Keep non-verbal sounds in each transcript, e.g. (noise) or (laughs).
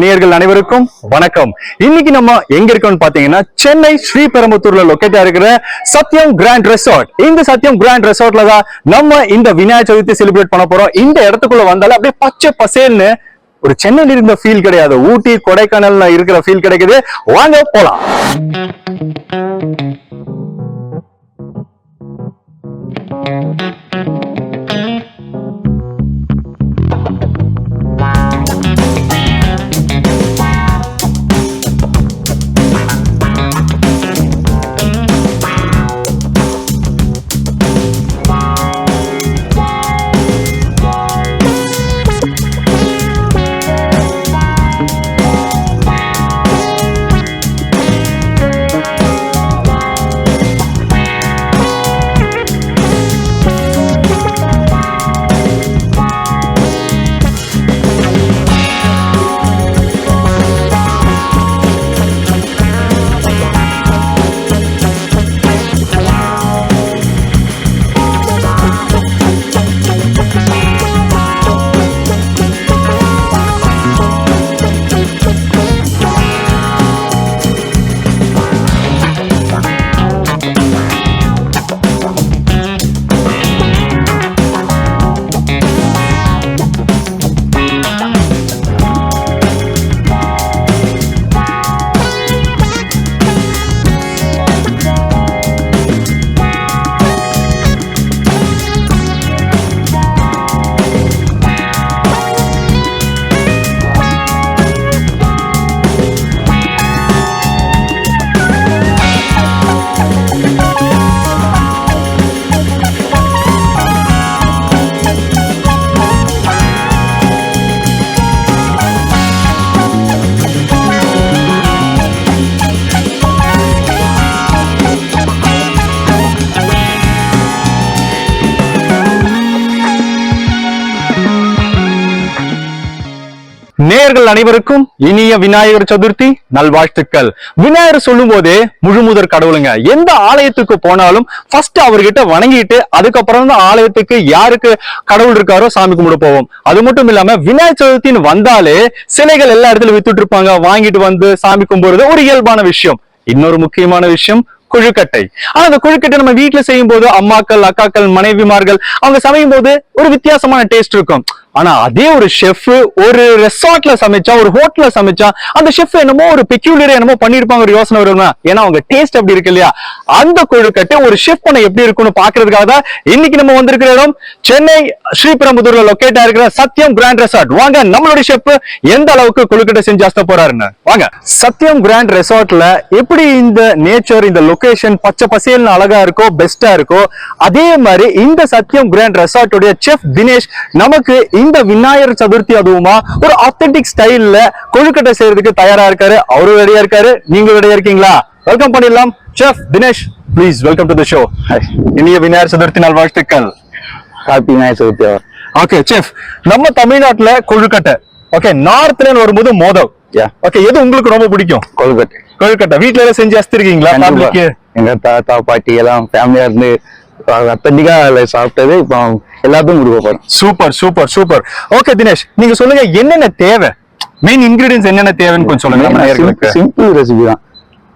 நேர்கள் அனைவருக்கும் வணக்கம். இன்னைக்கு நம்ம எங்க இருக்கோம்னு பாத்தீங்கன்னா சென்னை ஸ்ரீபெரும்புத்தூர்ல லொக்கேட்டா இருக்கிற சத்யம் கிராண்ட் ரெசார்ட் இந்த சத்யம் கிராண்ட் ரெசார்ட்ல தான் நம்ம இந்த விநாயகர் சதுர்த்தி செலிப்ரேட் பண்ண போறோம். இந்த இடத்துக்குள்ள வந்தாலே அப்படியே பச்சை பசேல்னு ஒரு சென்னையில இருந்த ஃபீல் கிடையாது. ஊட்டி கொடைக்கானல்ல இருக்கிற ஃபீல் கிடைக்குது. வாங்க போலாம். நேயர்கள் அனைவருக்கும் இனிய விநாயகர் சதுர்த்தி நல்வாழ்த்துக்கள். விநாயகர் சொல்லும் போதே முழுமுதற் கடவுளுங்க. எந்த ஆலயத்துக்கு போனாலும் ஃபர்ஸ்ட் அவர்கிட்ட வணங்கிட்டு அதுக்கப்புறம் தான் ஆலயத்துக்கு யாருக்கு கடவுள் இருக்காரோ சாமி கும்பிட போவோம். அது மட்டும் இல்லாம விநாயகர் சதுர்த்தின்னு வந்தாலே சிலைகள் எல்லா இடத்துல வித்துட்டு இருப்பாங்க. வாங்கிட்டு வந்து சாமி கும்பிடுறது ஒரு இயல்பான விஷயம். இன்னொரு முக்கியமான விஷயம் குழுக்கட்டை. ஆனா அந்த குழுக்கட்டை நம்ம வீட்டுல செய்யும் போது அம்மாக்கள் அக்காக்கள் மனைவிமார்கள் அவங்க சமையும் போது ஒரு வித்தியாசமான டேஸ்ட் இருக்கும். ஆனா அதே ஒரு ஷெஃப் ஒரு ரெசார்ட்ல சமைச்சா ஒரு ஹோட்டல்ல சமைச்சா அந்த ஷெஃப் என்னமோ ஒரு பெக்யூலர் என்னமோ பண்ணிருப்பாங்க ஒரு யோசனை வருமா ஏன்னா அவங்க டேஸ்ட் அப்படி இருக்கு இல்லையா? அந்த கொழுக்கட்டை ஒரு ஷெஃப் பண்ண எப்படி இருக்கும்னு பாக்குறதுக்காக தான் இன்னைக்கு நம்ம வந்திருக்கிற இடம் சென்னை ஸ்ரீபெரும்புதூர்ல லொக்கேட் ஆயிருக்கிற சத்யம் கிராண்ட் ரெசார்ட் வாங்க நம்மளுடைய ஷெஃப் எந்த அளவுக்கு கொழுக்கட்டை செஞ்சு அஸ்த போறாருன்னு வாங்க சத்யம் கிராண்ட் ரெசார்ட்ல எப்படி இந்த நேச்சர் இந்த லொகேஷன் பச்சை பசேல்னு அழகா இருக்கோ பெஸ்டா இருக்கோ அதே மாதிரி இந்த சத்யம் கிராண்ட் ரெசார்ட்டுடைய செஃப் தினேஷ் நமக்கு இந்த விநாயகர் சதுர்த்தி அதுவுமா? ஒரு ஆத்தென்டிக் ஸ்டைல்ல கொழுக்கட்டை செய்யறதுக்கு தயாரா இருக்காரு. அவரும் ரெடியா இருக்காரு. நீங்களும் ரெடியா இருக்கீங்களா? வெல்கம் பண்ணிடலாம். Chef Dinesh please welcome to the show இனிய விநாயகர் சதுர்த்தி நல்வாழ்த்துக்கள் happy Vinayagar Chaturthi okay chef நம்ம தமிழ்நாட்டுல கொழுக்கட்டை. ஓகே நார்த்ல வரும்போது மோதவ். ஓகே எது உங்களுக்கு ரொம்ப பிடிக்கும்? கொழுக்கட்டை. கொழுக்கட்டை. வீட்ல எல்லாம் செஞ்சு அஸ்திருக்கீங்களா. ஃபேமிலிக்கு எங்க தாத்தா பாட்டி எல்லாம் ஃபேமிலியா இருந்து அத்தன்டிக்கா சாப்பிட்டது இப்போ எல்லாத்துக்கும் கொடுக்க போறோம். Super super super. Okay Dinesh நீங்க சொல்லுங்க என்னென்ன தேவை? மெயின் இன்கிரீடியன்ஸ் என்னென்ன தேவைன்னு கொஞ்சம் சொல்லுங்க சிம்பிள் ரெசிபி தான்.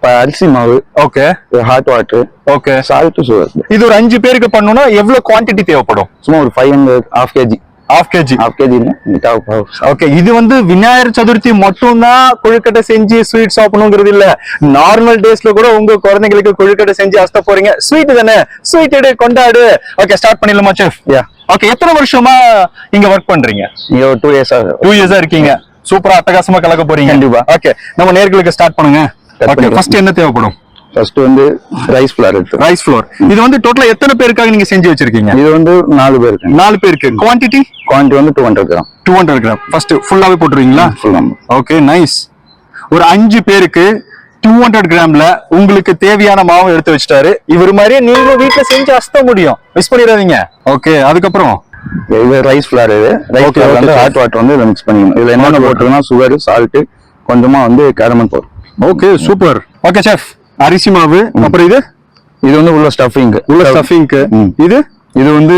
அரிசி மாவு okay hot water okay salt sugar இது ஒரு அஞ்சு பேருக்கு பண்ணணும்னா எவ்வளவு குவாண்டிட்டி தேவைப்படும்? சும்மா ஒரு five hundred half KG half KG half KG okay இது வந்து விநாயகர் சதுர்த்தி மட்டும்தான் கொழுக்கட்டை செஞ்சு ஸ்வீட் சாப்பிடணுங்கிறது இல்ல. நார்மல் டேஸ்ல கூட உங்க குழந்தைங்களுக்கு கொழுக்கட்டை செஞ்சு அஸ்த போறீங்க. ஸ்வீட் தானே? ஸ்வீட் எடு கொண்டாடு. ஓகே ஸ்டார்ட் பண்ணிடலாமா செஃப் யா ஓகே எத்தனை வருஷமா இங்க ஒர்க் பண்றீங்க? டூ இயர்ஸ் டூ இயர்ஸா இருக்கீங்க. சூப்பரா அட்டகாசமா கலக்க போறீங்க. கண்டிப்பா. ஓகே நம்ம நேர்களுக்கு ஸ்டார்ட் பண்ணுங்க. ஓகே. ஃபர்ஸ்ட் என்ன தேவைப்படும்? ஃபர்ஸ்ட் வந்து ரைஸ் ஃபிளார் எடுத்து. ரைஸ் ஃப்ளோர் இது வந்து டோட்டலா எத்தனை பேருக்காக நீங்க செஞ்சு வச்சிருக்கீங்க? இது வந்து நாலு பேருக்கு. நாலு பேருக்கு. குவாண்டிட்டி குவான்டிட்டி வந்து two hundred gram. Two hundred gram. First ஃபுல்லாவே போட்டுருவீங்களா? ஃபுல் நம்பர் ஓகே நைஸ் ஒரு அஞ்சு பேருக்கு டூ ஹண்ட்ரட் கிராம்ல உங்களுக்கு தேவையான மாவு எடுத்து வச்சிட்டாரு. இவர் மாதிரியே நீங்களும் வீட்ல செஞ்சு அஸ்த முடியும். மிஸ் பண்ணிடாதீங்க. ஓகே அதுக்கப்புறம்? இது ரைஸ் ஃபிளார் இது. ரைஸ் ஃபிளார் வந்து. ஹாட் வாட்டர் வந்து மிக்ஸ் பண்ணிக்கணும். இதுல என்னென்ன. போட்டுருக்கோம்னா சுகர் சால்ட் கொஞ்சமா வந்து கேரமல் போடும் ஓகே சூப்பர் ஓகே செஃப் அரிசி மாவு அப்புறம் இது? இது வந்து உள்ள ஸ்டஃபிங் உள்ள ஸ்டஃபிங்க்கு. இது? இது வந்து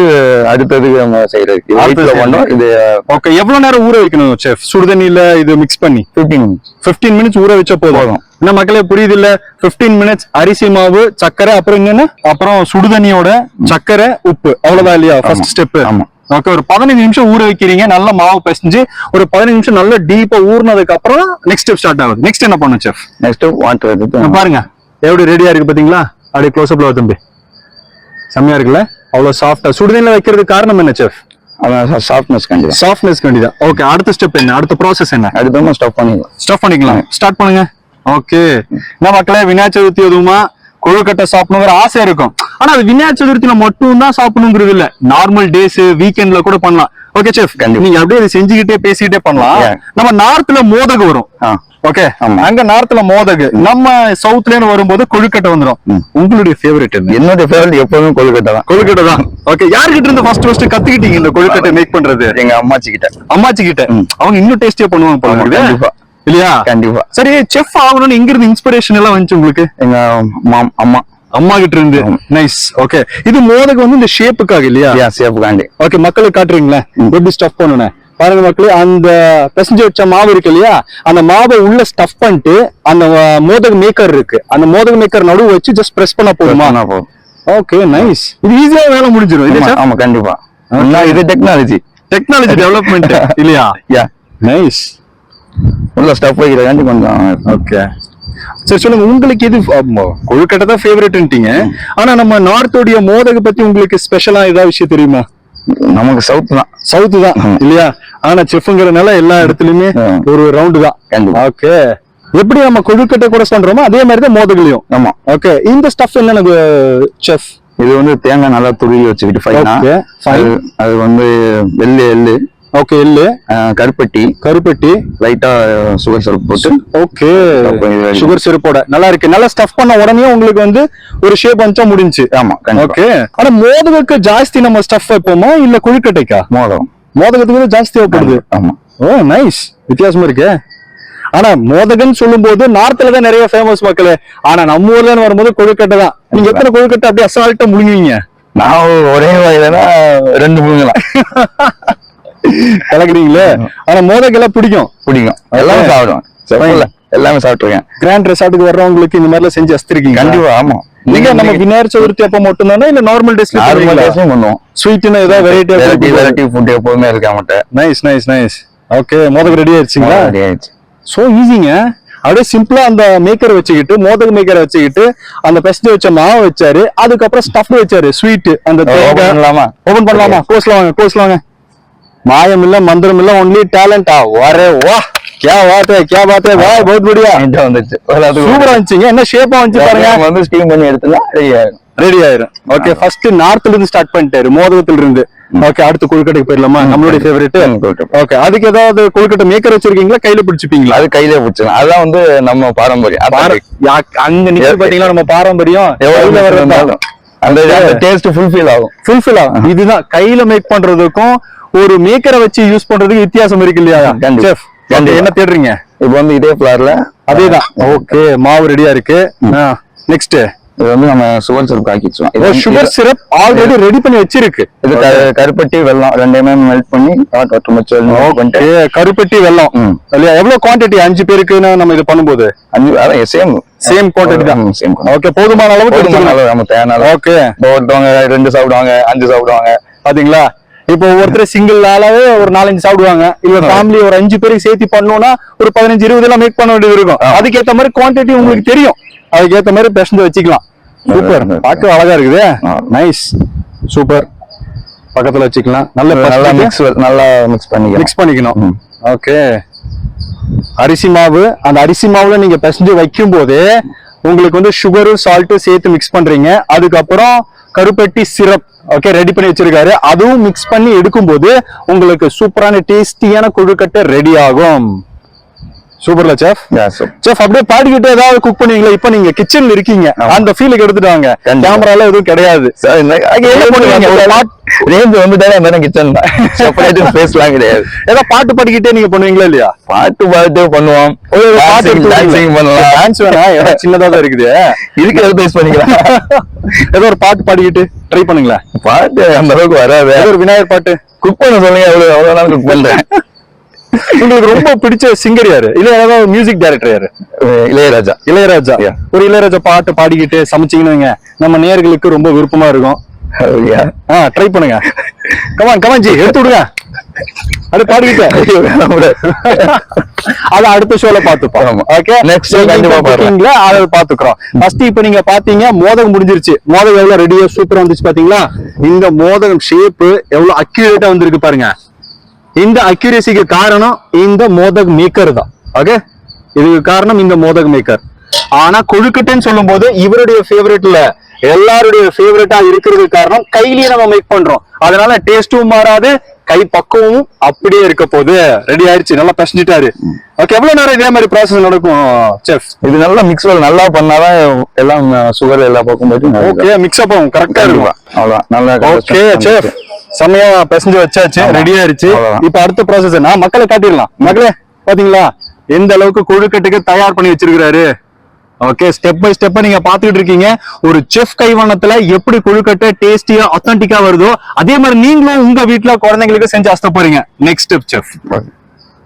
அடுத்தது நம்ம செய்யறது இது அடுத்தது பண்ணோம். இது ஓகே எவ்வளவு நேரம் ஊற வைக்கணும் செஃப் சுடுதண்ணில இது மிக்ஸ் பண்ணி? ஃபிஃப்டீன் 15 மினிட்ஸ் ஊற வச்சா போதும். என்ன மக்களே புரியுது இல்ல 15 மினிட்ஸ் அரிசி மாவு சக்கரை அப்புறம் என்னன்னா? அப்புறம் சுடுதண்ணியோட சக்கரை உப்பு. அவ்வளவுதான் இல்லையா? ஃபர்ஸ்ட் ஸ்டெப் ஆமா. ஓகே ஒரு பதினஞ்சு நிமிஷம் ஊற வைக்கிறீங்க. நல்ல மாவு பிசைஞ்சு ஒரு பதினஞ்சு நிமிஷம் நல்லா டீப்பா ஊறினதுக்கு அப்புறம் நெக்ஸ்ட் ஸ்டெப் ஸ்டார்ட் ஆகுது. நெக்ஸ்ட் என்ன பண்ணும் செஃப் நெக்ஸ்ட் வாட்டர் பாருங்க. எப்படி ரெடியா இருக்கு பாத்தீங்களா? அப்படியே க்ளோஸ் அப்ல தம்பி. செம்மையா இருக்குல்ல? அவ்வளவு சாஃப்டா சுடுதண்ணில வைக்கிறதுக்கு காரணம் என்ன செஃப் சாஃப்ட்னஸ் கண்டிப்பா. சாஃப்ட்னஸ் கண்டிதான் ஓகே அடுத்த ஸ்டெப் என்ன? அடுத்த ப்ராசஸ் என்ன? அடுத்து ஸ்டப் பண்ணிக்கலாம். ஸ்டாப் பண்ணிக்கலாம். ஸ்டார்ட் பண்ணுங்க. ஓகே என்ன மக்களே விநாயகர் சதுர்த்தி எதுவுமா கொழுக்கட்டை சாப்பிடணுங்கிற ஆசை இருக்கும். ஆனா அது விநாயகர் சதுர்த்தியில மட்டும் தான் சாப்பிடணுங்கிறது இல்ல. நார்மல் டேஸ் வீக்கெண்ட்ல கூட பண்ணலாம். Okay chef. நீங்க அப்படியே இதை செஞ்சுக்கிட்டே பேசிக்கிட்டே பண்ணலாம். நம்ம நார்த்ல மோதகு வரும். ஓகே ஆமா. அங்க நார்த்ல மோதகு. நம்ம சவுத்லன்னு வரும்போது கொழுக்கட்டை வந்துரும். ம். உங்களுடைய ஃபேவரட் என்ன? என்னோட ஃபேவரட் எப்பவுமே கொழுக்கட்டை தான். கொழுக்கட்டை தான். ஓகே யார்கிட்ட இருந்து ஃபர்ஸ்ட் ஃபர்ஸ்ட் கத்துக்கிட்டீங்க இந்த கொழுக்கட்டை மேக் பண்றது? எங்க அம்மாச்சி கிட்ட அம்மாச்சி கிட்ட. அவங்க இன்னும் டேஸ்டியா பண்ணுவாங்க போல. இல்லையா? கண்டிப்பா. சரி செஃப் ஆகணும்னு எங்க இருந்து இன்ஸ்பிரேஷன் எல்லாம் வந்துச்சு உங்களுக்கு? எங்க மாம் அம்மா. அம்மா கிட்ட இருந்து. நைஸ் ஓகே இது மோதகு வந்து இந்த ஷேப்புக்காக இல்லையா? யா சேஃப் காண்டி ஓகே மக்களுக்கு காட்டுறீங்களேன் எப்படி ஸ்டஃப் பண்ணணும் பாருங்க மக்களே அந்த பிசைஞ்சு வச்ச மாவு இருக்கு இல்லையா? அந்த மாவை உள்ள ஸ்டஃப் பண்ணிட்டு அந்த மோதகு மேக்கர் இருக்கு. அந்த மோதகு மேக்கர் நடுவு வச்சு ஜஸ்ட் பிரஸ் பண்ண போதுமா? ஓகே நைஸ் இது ஈஸியா வேலை முடிஞ்சிடும் ஆமா, கண்டிப்பா. இது டெக்னாலஜி டெக்னாலஜி டெவலப்மெண்ட் இல்லையா? யா நைஸ் உள்ள ஸ்டப் வைக்கிறதாண்டி கொஞ்சம் ஓகே சரி சொல்லுங்க உங்களுக்கு ஆமா, கொழுக்கட்டை தான் ஃபேவரட்ன்ட்டீங்க ஆனா நம்ம நார்த்தோடைய மோதக பத்தி உங்களுக்கு ஸ்பெஷலா ஏதாவது விஷயம் தெரியுமா? நமக்கு சவுத் தான். சவுத் தான். இல்லையா? ஆனா செஃப்ங்கிறதுனால எல்லா இடத்துலயுமே. ஒரு ரவுண்டு தான். ஓகே எப்படி நம்ம கொழுக்கட்டை கூட பண்றோமோ அதே மாதிரி தான் மோதகலையும் ஆமா. ஓகே இந்த ஸ்டஃப் என்ன செஃப் இது வந்து தேங்காய் நல்லா துருவி வச்சுக்கிட்டு ஃபைனா அது வந்து வெள்ளை எள்ளு. ஓகே எள்ளு. கருப்பட்டி. கருப்பட்டி. லைட்டா சுகர் சிரப் போட்டு. ஓகே. சுகர் சிறப்போட நல்லா இருக்கு. நல்லா ஸ்டஃப் பண்ண உடனே உங்களுக்கு வந்து ஒரு ஷேப் வந்துச்சா முடிஞ்சுச்சு. ஆமா ஓகே ஆனா மோதகக்கு ஜாஸ்தி நம்ம ஸ்டஃப் வைப்போமா இல்ல கொழுக்கட்டைக்கா? மோதம் மோதகத்துக்கு வந்து ஜாஸ்தி தேவைப்படுது ஆமா. ஓ நைஸ் வித்தியாசமா இருக்கு. ஆனா மோதகன் சொல்லும்போது நார்த்ல தான் நிறைய ஃபேமஸ் மக்களே. ஆனா நம்ம ஊர்ல வரும்போது கொழுக்கட்டை தான். நீங்க எத்தனை கொழுக்கட்டை அப்படியே அசால்ட்டா முழுங்குவீங்க? நான் ஒரே வயதுனா ரெண்டு முழுங்கலாம். (laughs) கலக்குறீங்களே? ஆனா மோதக எல்லாம் பிடிக்கும். பிடிக்கும். எல்லாமே சாப்பிடுவேன். செப்பல்ல எல்லாமே சாப்பிட்டுருக்கேன். கிராண்ட் ரெசார்ட்டுக்கு வர்றவங்களுக்கு இந்த மாதிரி எல்லாம் செஞ்சு அஸ்திருக்கீங்க கண்டிப்பா ஆமா. நீங்க நம்ம விநாயகர் சதுர்த்தி அப்ப மட்டும் தானே இல்ல நார்மல் டேஸ்ல நார்மல் டேஸும் பண்ணுவோம். ஸ்வீட்னு ஏதாவது வெரைட்டி வெரைட்டி வெரைட்டி ஃபுட் எப்பவுமே இருக்க மாட்டேன் நைஸ் நைஸ் நைஸ் ஓகே மோதக ரெடி ஆயிடுச்சுங்களா? ரெடி ஆயிடுச்சு. சோ ஈஸிங்க அப்படியே சிம்பிளா அந்த மேக்கர் வச்சுக்கிட்டு மோதக மேக்கர் வச்சுக்கிட்டு அந்த பெஸ்ட் வச்ச மாவு வச்சாரு. அதுக்கப்புறம் ஸ்டஃப் வச்சாரு. ஸ்வீட் அந்த Open பண்ணலாமா? ஓபன் பண்ணலாமா? கோஸ்ல வாங்க கோஸ்ல வாங்க. மாயம் இல்ல மந்திரம் இல்ல ஒன்லி டேலண்டா வரே வா. கே பாத்தே கே பாத்தே வா பௌத் படியா என்கிட்ட வந்துச்சு சூப்பரா இருந்துச்சுங்க என்ன ஷேப்பா வந்துச்சு பாருங்க. வந்து ஸ்டீம் பண்ணி எடுத்துனா ரெடி ஆயிடும் ரெடி ஆயிரும். ஓகே ஃபர்ஸ்ட் நார்த்ல இருந்து ஸ்டார்ட் பண்ணிட்டாரு. மோதகத்துல இருந்து. ஓகே அடுத்து கொழுக்கட்டைக்கு போயிடலாமா? நம்மளுடைய ஃபேவரட். ஓகே அதுக்கு ஏதாவது கொழுக்கட்டை மேக்கர் வச்சிருக்கீங்களா? கையில பிடிச்சிப்பீங்களா? அது கையிலே பிடிச்சிக்கலாம் அதுதான் வந்து நம்ம பாரம்பரியம். அங்க நிக்க பாத்தீங்களா? நம்ம பாரம்பரியம். எவ்வளவு இருந்தாலும். அந்த டேஸ்ட் ஃபுல்ஃபில் ஆகும். ஃபுல்ஃபில் ஆகும். இதுதான். கையில மேக் பண்றதுக்கும் ஒரு மேக்கரை வச்சு யூஸ் பண்றதுக்கு வித்தியாசம் இருக்கு இல்லையா. செஃப். என்ன தேடுறீங்க? இப்போ வந்து இதே ஃபிளார்ல அதேதான். ஓகே மாவு ரெடியா இருக்கு. நெக்ஸ்ட் இது வந்து நம்ம சுகர் சிரப் ஆக்கி வச்சுருவோம் சுகர் சிரப் ஆல்ரெடி ரெடி பண்ணி வச்சிருக்கு. இது கருப்பட்டி வெல்லம் ரெண்டையுமே மெல்ட் பண்ணி வாட்டர் பண்ணிட்டு ஓகே கருப்பட்டி வெல்லம். இல்லையா? எவ்வளவு குவாண்டிட்டி அஞ்சு பேருக்குன்னு நம்ம இது பண்ணும்போது? அஞ்சு அதான் சேம் சேம் குவாண்டிட்டி தான். சேம் ஓகே போதுமான அளவுக்கு போதுமான. அளவு நம்ம தேவையான ஓகே ஒருத்தவங்க ரெண்டு சாப்பிடுவாங்க அஞ்சு சாப்பிடுவாங்க. பாத்தீங்களா? இப்போ ஒவ்வொருத்தர் சிங்கிள் ஆளாவே ஒரு நாலஞ்சு சாப்பிடுவாங்க. இல்ல ஃபேமிலி ஒரு அஞ்சு பேருக்கு சேர்த்து பண்ணோம்னா ஒரு பதினஞ்சு இருபது எல்லாம் மேக் பண்ண வேண்டியது இருக்கும். அதுக்கேத்த மாதிரி குவாண்டிட்டி உங்களுக்கு தெரியும். அதுக்கேத்த மாதிரி பெசஞ்சு வச்சுக்கலாம். சூப்பர். பார்க்க அழகா இருக்குது. நைஸ் சூப்பர் பக்கத்துல வச்சுக்கலாம். நல்ல நல்லா மிக்ஸ் நல்லா மிக்ஸ் பண்ணிக்கலாம். மிக்ஸ் பண்ணிக்கணும். ஓகே அரிசி மாவு அந்த அரிசி மாவுல நீங்க பிசைஞ்சு வைக்கும் போதே உங்களுக்கு வந்து சுகரும் சால்ட்டும் சேர்த்து மிக்ஸ் பண்றீங்க. அதுக்கப்புறம் கருப்பட்டி சிரப் ஓகே ரெடி பண்ணி வச்சிருக்காரு. அதுவும் மிக்ஸ் பண்ணி எடுக்கும்போது உங்களுக்கு சூப்பரான டேஸ்டியான கொழுக்கட்டை ரெடி ஆகும். சூப்பர்ல செஃப் செஃப் அப்படியே பாடிக்கிட்டு ஏதாவது குக் பண்ணுவீங்களா? இப்ப நீங்க கிச்சன்ல இருக்கீங்க. அந்த ஃபீலுக்கு எடுத்துட்டாங்க. கண்டிப்பா. கேமரால எதுவும் கிடையாது. ரேஞ்ச் வந்துட்டாலே அந்த கிச்சன் தான். செப்பரேட் பேஸ்லாம் கிடையாது. ஏதாவது பாட்டு பாடிக்கிட்டே நீங்க பண்ணுவீங்களா இல்லையா? பாட்டு பாட்டு பண்ணுவோம். பாட்டு dancing பண்ணலாம். டான்ஸ் வேணா இடம் சின்னதா தான் இருக்குது. இருக்கிறத பேஸ் பண்ணிக்கலாம். ஏதோ ஒரு பாட்டு பாடிக்கிட்டு ட்ரை பண்ணுங்களேன். பாட்டு அந்த அளவுக்கு வராது. ஏதோ ஒரு விநாயகர் பாட்டு. குக் பண்ண சொல்லுங்க எவ்வளவு எவ்வளவு நாள் குக் பண்றேன். உங்களுக்கு ரொம்ப பிடிச்ச சிங்கர் யாரு? இல்ல ஏதாவது மியூசிக் டைரக்டர் யாரு இளையராஜா. இளையராஜா. ஒரு இளையராஜா பாட்டு பாடிக்கிட்டு சமைச்சீங்கன்னு நம்ம நேர்களுக்கு ரொம்ப விருப்பமா இருக்கும். ட்ரை பண்ணுங்க. கமான் கமான் ஜி எடுத்து விடுங்க. அது பாடிக்கிட்டு. ஐயோ, வேணாம் விடு. அத அடுத்த ஷோல பாத்துப்போம். ஓகே show கண்டிப்பா பாருங்க. அத பாத்துக்கிறோம் ஃபர்ஸ்ட் இப்ப நீங்க பாத்தீங்க மோதகம் முடிஞ்சிருச்சு. மோதகம் எவ்வளவு ரெடியா சூப்பரா வந்துச்சு பாத்தீங்களா? இந்த மோதகம் ஷேப் எவ்வளவு அக்யூரேட்டா வந்திருக்கு பாருங்க. இந்த அக்யூரேசிக்கு காரணம் இந்த மோதக் மேக்கர் தான். ஓகே இதுக்கு காரணம் இந்த மோதக் மேக்கர் ஆனா கொழுக்கட்டைன்னு சொல்லும் போது இவருடைய ஃபேவரட்ல எல்லாருடைய ஃபேவரட்டா இருக்கிறதுக்கு காரணம் கையிலேயே நம்ம மேக் பண்றோம். அதனால டேஸ்டும் மாறாது கை பக்குவமும் அப்படியே இருக்க போகுது. ரெடி ஆயிருச்சு நல்லா பசஞ்சிட்டாரு. ஓகே எவ்வளவு நேரம் இதே மாதிரி ப்ராசஸ் நடக்கும் செஃப் இது நல்லா மிக்ஸ் நல்லா பண்ணாதான் எல்லாம் சுகர் எல்லா பக்கம் ஓகே மிக்ஸ் அப் கரெக்டா இருக்கும். அவ்வளவுதான். நல்லா ஓகே செஃப் செம்மையா பிசைஞ்சு வச்சாச்சு. ரெடி ஆயிருச்சு. இப்ப அடுத்த ப்ராசஸ் நான் மக்களை காட்டிடலாம். மக்களே பாத்தீங்களா? எந்த அளவுக்கு கொழுக்கட்டுக்கு தயார் பண்ணி வச்சிருக்காரு ஓகே ஸ்டெப் பை ஸ்டெப்பா நீங்க பாத்துக்கிட்டு இருக்கீங்க. ஒரு செஃப் கைவண்ணத்துல எப்படி கொழுக்கட்டை டேஸ்டியா அத்தன்டிக்கா வருதோ அதே மாதிரி நீங்களும் உங்க வீட்ல குழந்தைங்களுக்கு செஞ்சு அஸ்த போறீங்க. நெக்ஸ்ட் ஸ்டெப் செஃப்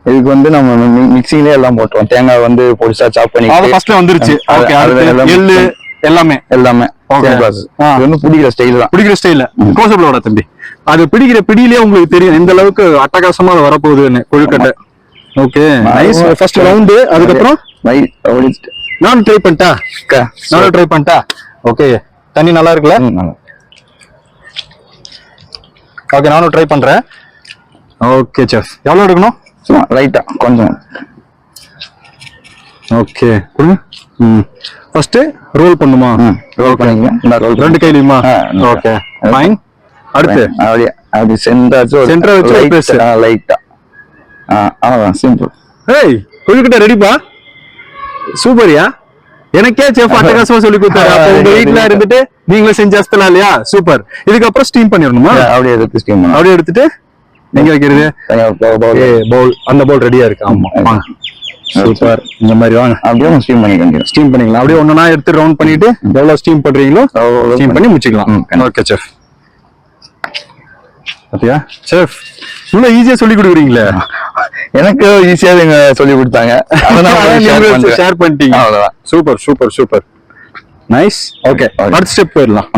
இதுக்கு வந்து நம்ம மிக்சிங்லயே எல்லாம் போட்டுருவோம். தேங்காய் வந்து பொடிசா சாப் பண்ணி ஃபர்ஸ்ட்ல வந்துருச்சு. ஓகே எள்ளு எல்லாமே. எல்லாமே. பிடிக்கிற ஸ்டைல் தான். பிடிக்கிற ஸ்டைல கோசபிளோட தம்பி. அது பிடிக்கிற பிடியிலே உங்களுக்கு தெரியும் எந்த அளவுக்கு அட்டகாசமா வரப்போகுதுன்னு கொழுக்கட்டை. ஓகே நைஸ் ஃபர்ஸ்ட் ரவுண்டு அதுக்கப்புறம்? நானும் ட்ரை பண்ணிட்டா? நானும் ட்ரை பண்ணிட்டா? ஓகே தண்ணி நல்லா இருக்குல்ல. ஓகே நானும் ட்ரை பண்றேன். ஓகே செஃப் எவ்வளவு எடுக்கணும்? ரைட்டா கொஞ்சம். ஓகே கொடுங்க. ம். ஃபர்ஸ்ட் ரோல் பண்ணுமா? ரோல் பண்ணிக்கங்க. இந்த ரோல் ரெண்டு இந்த ஓகே. ஃபைன் அடுத்து? அப்படியே அப்படி சென்டர் Center வச்சு press. லைட்டா அவ்வளவுதான் சிம்பிள் ஏய் கொழுக்கட்டை ரெடிப்பா சூப்பர்யா எனக்கே செஃப் அட்டகாசமா சொல்லி கொடுத்தாரு. அப்ப உங்க (laughs) வீட்ல இருந்துட்டு நீங்களும் செஞ்சு அஸ்தலாம் இல்லையா? சூப்பர் இதுக்கப்புறம் ஸ்டீம் பண்ணிடணுமா? அப்படியே எடுத்து ஸ்டீம் அப்படியே எடுத்துட்டு எங்க வைக்கிறது? பவுல் அந்த பவுல் ரெடியா இருக்கு. ஆமா சூப்பர் இந்த மாதிரி வாங்க. அப்படியே ஸ்டீம் பண்ணிக்க வேண்டியது ஸ்டீம் பண்ணிக்கலாம். அப்படியே ஒண்ணா எடுத்து ரவுண்ட் பண்ணிட்டு எவ்வளவு ஸ்டீம் பண்றீங்களோ ஸ்டீம் பண்ணி முடிச்சுக்கலாம். ஓகே செஃப் பாத்தியா? செஃப் இவ்வளவு ஈஸியா சொல்லி கொடுக்குறீங்களே. எனக்கு ஈஸியா நீங்க சொல்லி கொடுத்தாங்க. ஷேர் (laughs) பண்ணிட்டீங்க. அவ்வளவுதான். Super super super nice okay. அடுத்த ஸ்டெப் போயிடலாம்.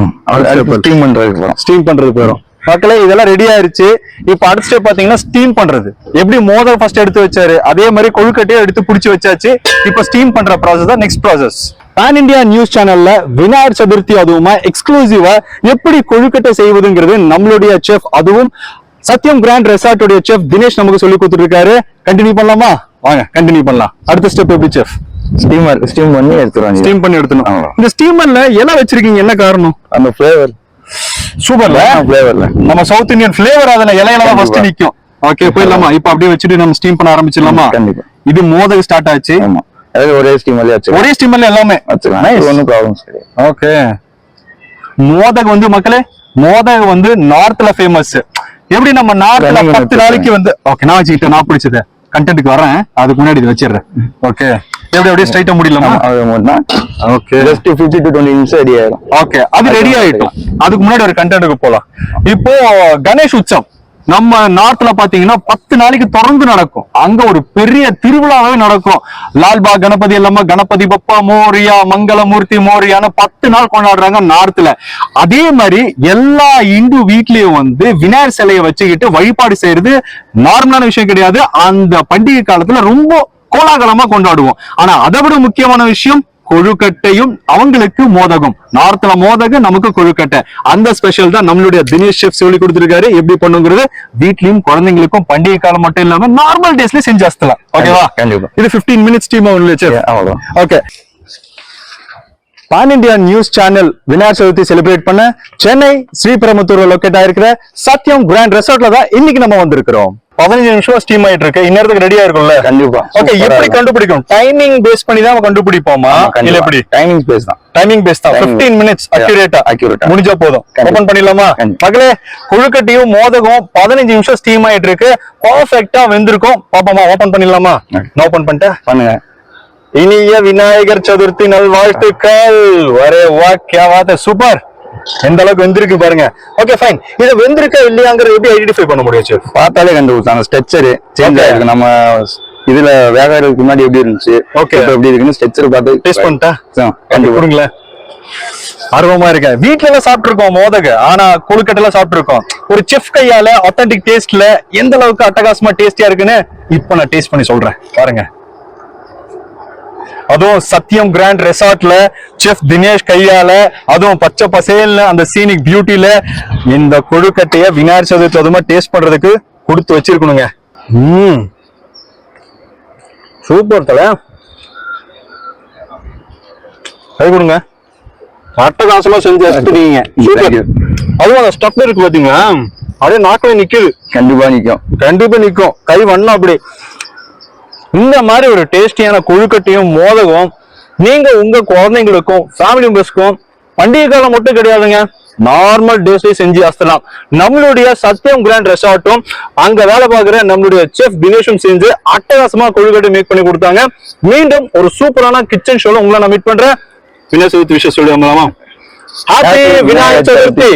ஸ்டீம் போறோம். ஸ்டீம் பண்றது போயிடும் மக்களே இதெல்லாம் ரெடி ஆயிருச்சு. இப்போ அடுத்த ஸ்டெப் பாத்தீங்கன்னா ஸ்டீம் பண்றது. எப்படி மோதல் ஃபர்ஸ்ட் எடுத்து வச்சாரு? அதே மாதிரி கொழுக்கட்டையும் எடுத்து புடிச்சு வச்சாச்சு. இப்போ ஸ்டீம் பண்ற ப்ராசஸ் தான் next process pan India news சேனல்ல விநாயகர் சதுர்த்தி அதுவுமா எக்ஸ்க்ளூசிவா எப்படி கொழுக்கட்டை செய்வதுங்கிறது நம்மளுடைய செஃப் அதுவும் சத்யம் கிராண்ட் ரெசார்ட்டுடைய செஃப் தினேஷ் நமக்கு சொல்லி கொடுத்துட்டு இருக்காரு கண்டினியூ பண்ணலாமா? வாங்க கண்டினியூ பண்ணலாம். அடுத்த ஸ்டெப் எப்படி செஃப் ஸ்டீமர் ஸ்டீம் பண்ணி எடுத்துருவாங்க. ஸ்டீம் பண்ணி எடுத்துணும். இந்த ஸ்டீமர்ல இலை வச்சிருக்கீங்க என்ன காரணம்? அந்த ஃபிளேவர் சூப்பர்ல ஃபிளேவர்ல நம்ம சவுத் இந்தியன் ஃபிளேவர் அதுல இலையில தான் ஃபர்ஸ்ட். நிக்கும். ஓகே போயிடலாமா? இப்ப அப்படியே வச்சுட்டு நம்ம ஸ்டீம் பண்ண ஆரம்பிச்சிடலாமா? கண்டிப்பா. இது மோதல் ஸ்டார்ட் ஆச்சு. ஆமா. ஒரே வச்சுக்கலாம். ஒரே ஸ்டீமர்ல எல்லாமே? வச்சுக்கலாம். ஒன்றும் ப்ராப்ளம்ஸ் கிடையாது ஓகே மோதக் வந்து மக்களே மோதக் வந்து நார்த்ல ஃபேமஸ் எப்படி நம்ம நார்த்ல பத்து. நாளைக்கு வந்து ஓகே நான் வச்சுக்கிட்டேன் நான் பிடிச்சது. கண்டென்ட்டுக்கு வரேன். அதுக்கு முன்னாடி இது வச்சிடுறேன். ஓகே எப்படி அப்படியே ஸ்ட்ரைட்டா முடியலாமா? Okay just fifty to twenty minutes ready ஆயிடும் ஓகே அது ரெடி ஆயிட்டோம். அதுக்கு முன்னாடி ஒரு கண்டென்ட்டுக்கு போலாம். இப்போ கணேஷ் உற்சவம். நம்ம நார்த்ல பாத்தீங்கன்னா பத்து நாளைக்கு தொடர்ந்து நடக்கும். அங்க ஒரு பெரிய திருவிழாவே நடக்கும். லால்பா கணபதி இல்லாம கணபதி பப்பா மோரியா மங்களமூர்த்தி மோரியான்னு பத்து நாள் கொண்டாடுறாங்க நார்த்ல அதே மாதிரி எல்லா இந்து வீட்லயும் வந்து விநாயகர் சிலையை வச்சுக்கிட்டு வழிபாடு செய்யறது நார்மலான விஷயம் கிடையாது. அந்த பண்டிகை காலத்துல ரொம்ப கோலாகலமா கொண்டாடுவோம். ஆனா அதை விட முக்கியமான விஷயம் கொழுக்கட்டையும் அவங்களுக்கு மோதகம். நார்த்ல மோதகம் நமக்கு கொழுக்கட்டை. அந்த ஸ்பெஷல் தான் நம்மளுடைய தினேஷ் செஃப் சொல்லி கொடுத்திருக்காரு. எப்படி பண்ணுங்கிறது? வீட்லயும் குழந்தைங்களுக்கும் பண்டிகை காலம் மட்டும் இல்லாம நார்மல் டேஸ்ல செஞ்சு அஸ்தலாம் ஓகேவா கண்டிப்பா. இது 15 மினிட்ஸ் டீம் அவ்வளவுதான். Okay pan India news channel Vinayagar Chaturthi celebrate பண்ண சென்னை ஸ்ரீபெரும்புத்தூர்ல லொக்கேட் ஆயிருக்கிற சத்யம் கிராண்ட் ரெசார்ட்ல தான் இன்னைக்கு நம்ம வந்திருக்கிறோம். பதினஞ்சு நிமிஷம் ஸ்டீம் ஆயிட்டு இருக்கு. இந்நேரத்துக்கு ரெடியா இருக்கும்ல கண்டிப்பா. ஓகே எப்படி. கண்டுபிடிக்கும்? டைமிங் பேஸ் பண்ணி தான் கண்டுபிடிப்போமா? இல்ல. எப்படி? டைமிங் ஸ்பேஸ் தான். டைமிங் பேஸ் தான். Timing. 15 மினிட்ஸ் அக்யூரேட்டா ஆ. முடிஞ்சா போதும். ஓபன் பண்ணிடலாமா. மகளே கொழுக்கட்டையும் மோதகம் பதினஞ்சு நிமிஷம் ஸ்டீம் ஆயிட்டு இருக்கு. பர்ஃபெக்ட்டா வெந்திருக்கும். பாப்போமா ஓபன் பண்ணிடலாமா. ஓபன் பண்ணிட்டேன். பண்ணுங்க. இனிய விநாயகர் சதுர்த்தி நல்வாழ்த்துக்கள். வரே வா கே சூப்பர் எந்த அளவுக்கு வெந்திருக்கு பாருங்க. ஓகே ஃபைன் இது வெந்திருக்கா இல்லையாங்கிற எப்படி ஐடென்டிஃபை பண்ண முடியும்? பார்த்தாலே கண்டுபிடிச்சாங்க ஸ்ட்ரெச்சரு சேஞ்ச். ஆயிருக்கு. நம்ம இதுல வேகாததுக்கு முன்னாடி எப்படி இருந்துச்சு. இப்ப எப்படி இருக்குன்னு ஸ்ட்ரெச்சர் பார்த்து டேஸ்ட் பண்ணிட்டா? கொடுங்களேன். ஆர்வமா இருக்கேன். வீட்ல எல்லாம் சாப்பிட்டுருக்கோம் மோதக. ஆனா கொழுக்கட்டை சாப்பிட்டுருக்கோம். ஒரு செஃப் கையால ஆத்தென்டிக் டேஸ்ட்ல எந்த அளவுக்கு அட்டகாசமா டேஸ்டியா இருக்குன்னு இப்ப நான் டேஸ்ட் பண்ணி சொல்றேன். பாருங்க. அதுவும் சத்யம் கிராண்ட் ரெசார்ட்ல செஃப் தினேஷ் கையால அதுவும் பச்சை பசேல்னு அந்த சீனிக் பியூட்டில இந்த கொழுக்கட்டைய விநாயகர் சதுர்த்தி அதுமா டேஸ்ட் பண்றதுக்கு கொடுத்து வச்சிருக்கணுங்க. ம். சூப்பர் தல. கை கொடுங்க. அட்டகாசமா செஞ்சு எடுத்துட்டீங்க. அதுவும் அந்த ஸ்டஃப் இருக்கு பாத்தீங்களா? அப்படியே நாக்கில நிக்குது. கண்டிப்பா நிக்கும். கண்டிப்பா நிக்கும். கை வண்ணம் அப்படி இந்த மாதிரி ஒரு டேஸ்டியான கொழுக்கட்டையும் மோதகம் நீங்க உங்க குழந்தைங்களுக்கும் ஃபேமிலி மெம்பர்ஸ்க்கும் பண்டிகை காலம் மட்டும் கிடையாதுங்க. நார்மல் டேஸ்லயே செஞ்சு அசத்தலாம். நம்மளுடைய சத்யம் கிராண்ட் ரெசார்ட்டும் அங்க வேலை பார்க்குற நம்மளுடைய செஃப் தினேஷும் செஞ்சு அட்டகாசமா கொழுக்கட்டை மேக் பண்ணி கொடுத்தாங்க. மீண்டும் ஒரு சூப்பரான கிச்சன் ஷோல உங்களை நான் மீட் பண்றேன். விநாயகர் சதுர்த்தி விஷயம் சொல்லி ஹாப்பி விநாயகர் சதுர்த்தி